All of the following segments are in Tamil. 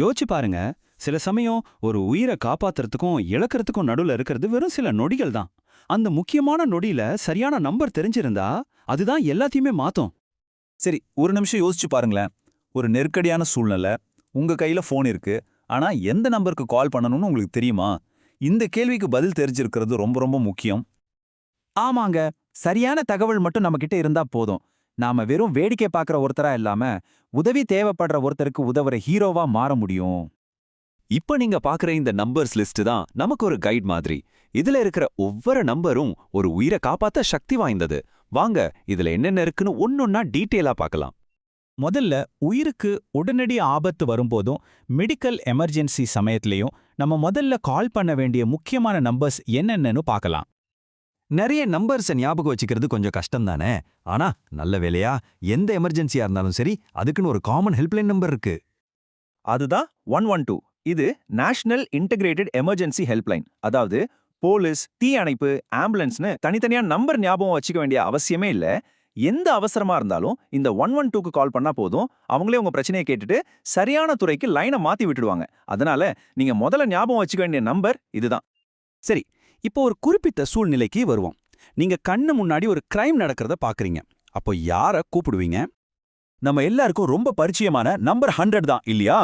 யோசிச்சு பாருங்க. சில சமயம் ஒரு உயிரை காப்பாத்துறதுக்கும் இழக்கிறதுக்கும் நடுவுல இருக்கிறது வெறும் சில நொடிகள் தான். அந்த முக்கியமான நொடியில சரியான நம்பர் தெரிஞ்சிருந்தா அதுதான் எல்லாத்தையுமே மாத்தும். சரி ஒரு நிமிஷம் யோசிச்சு பாருங்களேன். ஒரு நெருக்கடியான சூழ்நிலை உங்க கையில ஃபோன் இருக்கு. ஆனா எந்த நம்பருக்கு கால் பண்ணணும்னு உங்களுக்கு தெரியுமா? இந்த கேள்விக்கு பதில் தெரிஞ்சிருக்கிறது ரொம்ப ரொம்ப முக்கியம். ஆமாங்க. சரியான தகவல் மட்டும் நம்மகிட்ட இருந்தா போதும். நாம வெறும் வேடிக்கை பார்க்குற ஒருத்தரா இல்லாம உதவி தேவைப்படுற ஒருத்தருக்கு உதவுற ஹீரோவா மாற முடியும். இப்ப நீங்க பாக்குற இந்த நம்பர்ஸ் லிஸ்ட் தான் நமக்கு ஒரு கைட் மாதிரி. இதுல இருக்கிற ஒவ்வொரு நம்பரும் ஒரு உயிரை காப்பாத்த சக்தி வாய்ந்தது. வாங்க இதுல என்னென்ன இருக்குன்னு ஒன்னொன்னா டீட்டெயிலா பார்க்கலாம். முதல்ல உயிருக்கு உடனடி ஆபத்து வரும்போதும் மெடிக்கல் எமர்ஜென்சி சமயத்திலையும் நம்ம முதல்ல கால் பண்ண வேண்டிய முக்கியமான நம்பர்ஸ் என்னென்னன்னு பார்க்கலாம். நிறைய நம்பர்ஸை ஞாபகம் வச்சுக்கிறது கொஞ்சம் கஷ்டம் தானே ஆனா நல்ல வேலையா? எந்த எமர்ஜென்சியா இருந்தாலும் சரி அதுக்குன்னு ஒரு காமன் ஹெல்ப்லைன் நம்பர் இருக்கு. அதுதான் ஒன் ஒன் டூ இது நேஷனல் இன்டகிரேட்டட் எமர்ஜென்சி ஹெல்ப்லைன் அதாவது போலீஸ் தீ அணைப்பு ஆம்புலன்ஸ்னு தனித்தனியா நம்பர் ஞாபகம் வச்சுக்க வேண்டிய அவசியமே இல்ல. எந்த அவசரமா இருந்தாலும் இந்த ஒன் ஒன் டூக்கு கால் பண்ணா போதும். அவங்களே உங்க பிரச்சனையை கேட்டுட்டு சரியான துறைக்கு லைனை மாத்தி விட்டுடுவாங்க. அதனால நீங்க முதல்ல ஞாபகம் வச்சுக்க வேண்டிய நம்பர் இதுதான். சரி இப்போ ஒரு குறிப்பிட்ட சூழ்நிலைக்கு வருவோம். நீங்க கண்ணு முன்னாடி ஒரு கிரைம் நடக்கிறத பாக்குறீங்க. அப்போ யார கூப்பிடுவீங்க? நம்ம எல்லாருக்கும் ரொம்ப பரிச்சயமான நம்பர் ஹண்ட்ரட் தான் இல்லையா?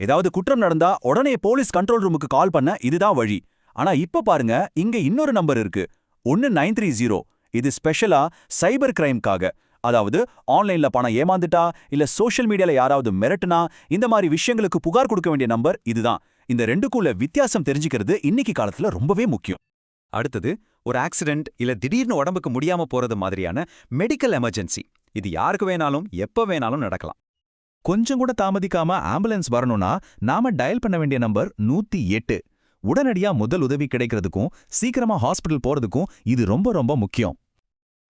ஏதாவது குற்றம் நடந்தா உடனே போலீஸ் கண்ட்ரோல் ரூமுக்கு கால் பண்ண இதுதான் வழி. ஆனா இப்ப பாருங்க இங்க இன்னொரு நம்பர் இருக்கு. ஒன்னு நைன் த்ரீ ஜீரோ. இது ஸ்பெஷலா சைபர் கிரைம்காக அதாவது ஆன்லைன்ல பணம் ஏமாந்துட்டா இல்ல சோஷியல் மீடியால யாராவது மிரட்டுனா இந்த மாதிரி விஷயங்களுக்கு புகார் கொடுக்க வேண்டிய நம்பர் இதுதான். இந்த ரெண்டுக்குள்ள வித்தியாசம் தெரிஞ்சுக்கிறது இன்னைக்கு காலத்துல ரொம்பவே முக்கியம். அடுத்தது ஒரு ஆக்சிடென்ட் இல்ல திடீர்னு உடம்புக்கு முடியாம போறது மாதிரியான மெடிக்கல் எமர்ஜென்சி இது யாருக்கு வேணாலும் எப்ப வேணாலும் நடக்கலாம். கொஞ்சம் கூட தாமதிக்காம ஆம்புலன்ஸ் வரணும்னா நாம டயல் பண்ண வேண்டிய நம்பர் நூத்தி எட்டு. உடனடியா முதல் உதவி கிடைக்கிறதுக்கும் சீக்கிரமா ஹாஸ்பிடல் போறதுக்கும் இது ரொம்ப ரொம்ப முக்கியம்.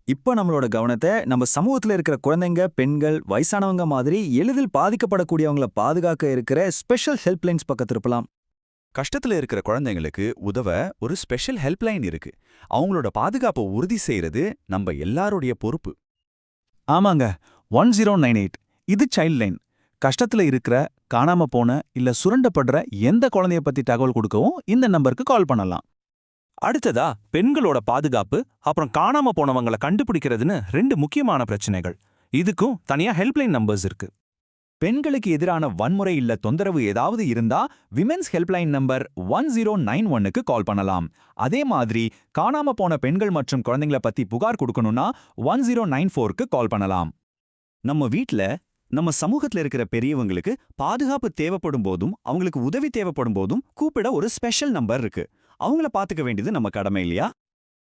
இப்போ நம்மளோட கவனத்தை நம்ம சமூகத்துல இருக்கிற குழந்தைங்க பெண்கள் வயசானவங்க மாதிரி எளிதில் பாதிக்கப்படக்கூடியவங்கள பாதுகாக்க இருக்கிற ஸ்பெஷல் ஹெல்ப்லைன்ஸ் பக்கம் திருப்பலாம் கஷ்டத்துல இருக்கிற குழந்தைங்களுக்கு உதவ ஒரு ஸ்பெஷல் ஹெல்ப்லைன் இருக்கு. அவங்களோட பாதுகாப்பை உறுதி செய்யறது நம்ம எல்லாருடைய பொறுப்பு. ஆமாங்க ஒன் ஜீரோ நைன் எயிட் இது சைல்ட் லைன் கஷ்டத்துல இருக்கிற காணாம போன இல்ல சுரண்டப்படுற எந்த குழந்தைய பத்தி தகவல் கொடுக்கவும் இந்த நம்பருக்கு கால் பண்ணலாம். அடுத்ததா பெண்களோட பாதுகாப்பு அப்புறம் காணாம போனவங்கள கண்டுபிடிக்கிறதுன்னு ரெண்டு முக்கியமான பிரச்சனைகள். இதுக்கும் தனியா ஹெல்ப்லைன் நம்பர்ஸ் இருக்கு. பெண்களுக்கு எதிரான வன்முறை இல்ல தொந்தரவு ஏதாவது இருந்தா women's helpline number one zero nine ஒன்னுக்கு கால் பண்ணலாம். அதே மாதிரி காணாம போன பெண்கள் மற்றும் குழந்தைங்கள பத்தி புகார் கொடுக்கணும்னா ஒன் ஜீரோ நைன் ஃபோருக்கு கால் பண்ணலாம். நம்ம வீட்ல நம்ம சமூகத்துல இருக்கிற பெரியவங்களுக்கு பாதுகாப்பு தேவைப்படும் போதும் அவங்களுக்கு உதவி தேவைப்படும் போதும் கூப்பிட ஒரு ஸ்பெஷல் நம்பர் இருக்கு. அவங்கள பாத்துக்க வேண்டியது நம்ம கடமை இல்லையா?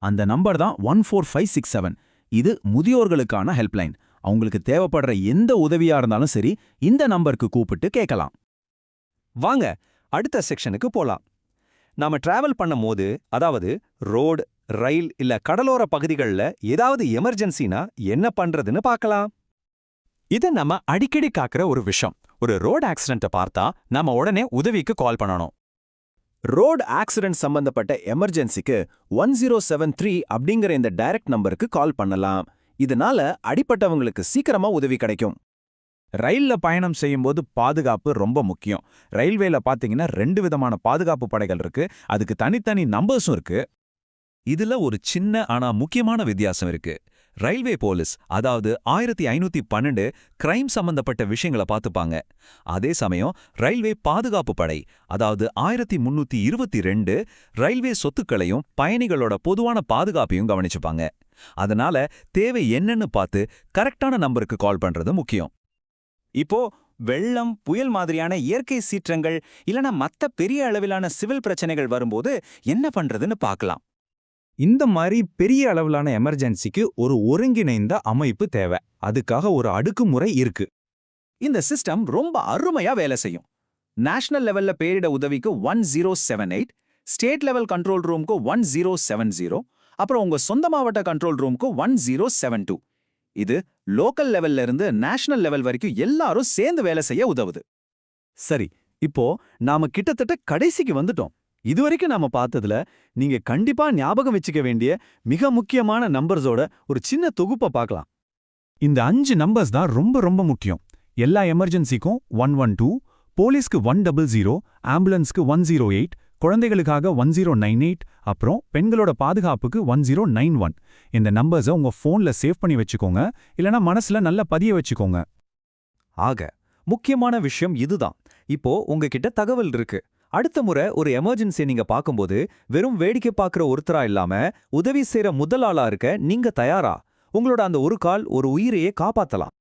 அந்த நம்பர் தான் one four five six seven. இது முதியோர்களுக்கான ஹெல்ப்லைன் அவங்களுக்கு தேவைப்படுற எந்த உதவியா இருந்தாலும் சரி இந்த நம்பருக்கு கூப்பிட்டு கேட்கலாம். வாங்க அடுத்த செக்ஷனுக்கு போலாம். நாம டிராவல் பண்ணும் போது அதாவது ரோடு ரயில் இல்ல கடலோர பகுதிகளில் ஏதாவது எமர்ஜென்சினா என்ன பண்றதுன்னு பார்க்கலாம். இது நம்ம அடிக்கடி காக்கிற ஒரு விஷயம். ஒரு ரோடு ஆக்சிடென்ட்டை பார்த்தா நாம உடனே உதவிக்கு கால் பண்ணணும். ரோடு ஆக்சிடென்ட் சம்பந்தப்பட்ட எமர்ஜென்சிக்கு ஒன் ஜீரோ செவன் த்ரீ அப்படிங்கிற இந்த டைரக்ட் நம்பருக்கு கால் பண்ணலாம். இதனால அடிப்பட்டவங்களுக்கு சீக்கிரமா உதவி கிடைக்கும். ரயில்ல பயணம் செய்யும்போது பாதுகாப்பு ரொம்ப முக்கியம். ரயில்வேல பாத்தீங்கன்னா ரெண்டு விதமான பாதுகாப்பு படைகள் இருக்கு. அதுக்கு தனித்தனி நம்பர்ஸும் இருக்கு. இதுல ஒரு சின்ன ஆனா முக்கியமான வித்தியாசம் இருக்கு. ரயில்வே போலீஸ் அதாவது ஆயிரத்தி ஐநூத்தி பன்னெண்டு கிரைம் சம்பந்தப்பட்ட விஷயங்களை பார்த்துப்பாங்க அதே சமயம் ரயில்வே பாதுகாப்பு படை அதாவது ஆயிரத்தி முன்னூத்தி இருபத்தி ரெண்டு ரயில்வே சொத்துக்களையும் பயணிகளோட பொதுவான பாதுகாப்பையும் கவனிச்சுப்பாங்க. அதனால தேவை என்னன்னு பார்த்து கரெக்டான நம்பருக்கு கால் பண்றது முக்கியம். இப்போ வெள்ளம் புயல் மாதிரியான இயற்கை சீற்றங்கள் இல்லனா மத்த பெரிய அளவிலான சிவில் பிரச்சனைகள் வரும்போது என்ன பண்றதுன்னு பார்க்கலாம். இந்த மாதிரி பெரிய அளவிலான எமர்ஜென்சிக்கு ஒரு ஒருங்கிணைந்த அமைப்பு தேவை. அதுக்காக ஒரு அடுக்குமுறை இருக்கு. இந்த சிஸ்டம் ரொம்ப அருமையா வேலை செய்யும். நேஷனல் லெவல்ல பேரிட உதவிக்கு one zero seven eight state level control ரூமுக்கு ஒன் ஜீரோ செவன் ஜீரோ அப்புறம் உங்க சொந்த மாவட்ட கண்ட்ரோல் ரூமுக்கு ஒன் ஜீரோ செவன் டூ இது லோக்கல் லெவல்ல இருந்து நேஷனல் லெவல் வரைக்கும் எல்லாரும் சேர்ந்து வேலை செய்ய உதவுது. சரி இப்போ நாம கிட்டத்தட்ட கடைசிக்கு வந்துட்டோம். இதுவரைக்கும் நாம பார்த்ததுல நீங்க கண்டிப்பா ஞாபகம் வச்சுக்க வேண்டிய மிக முக்கியமான நம்பர்ஸோட ஒரு சின்ன தொகுப்பை பார்க்கலாம். இந்த அஞ்சு நம்பர்ஸ் தான் ரொம்ப ரொம்ப முக்கியம். எல்லா எமர்ஜென்சிக்கும் ஒன் ஒன் டூ போலீஸ்க்கு ஒன் டபுள் ஜீரோ ஆம்புலன்ஸ்க்கு ஒன் ஜீரோ எயிட் குழந்தைகளுக்காக ஒன் ஜீரோ நைன் எயிட் அப்புறம் பெண்களோட பாதுகாப்புக்கு ஒன் ஜீரோ நைன் ஒன் இந்த நம்பர்ஸை உங்க ஃபோன்ல சேவ் பண்ணி வச்சுக்கோங்க. இல்லனா மனசுல நல்லா பதிய வச்சுக்கோங்க. ஆக முக்கியமான விஷயம் இதுதான். இப்போ உங்ககிட்ட தகவல் இருக்கு. அடுத்த முறை ஒரு எமர்ஜென்சி நீங்க பாக்கும்போது வெறும் வேடிக்கை பார்க்குற ஒருத்தரா இல்லாம உதவி செய்யற முதல் ஆளா இருக்க நீங்க தயாரா? உங்களோட அந்த ஒரு கால் ஒரு உயிரையே காப்பாத்தலாம்.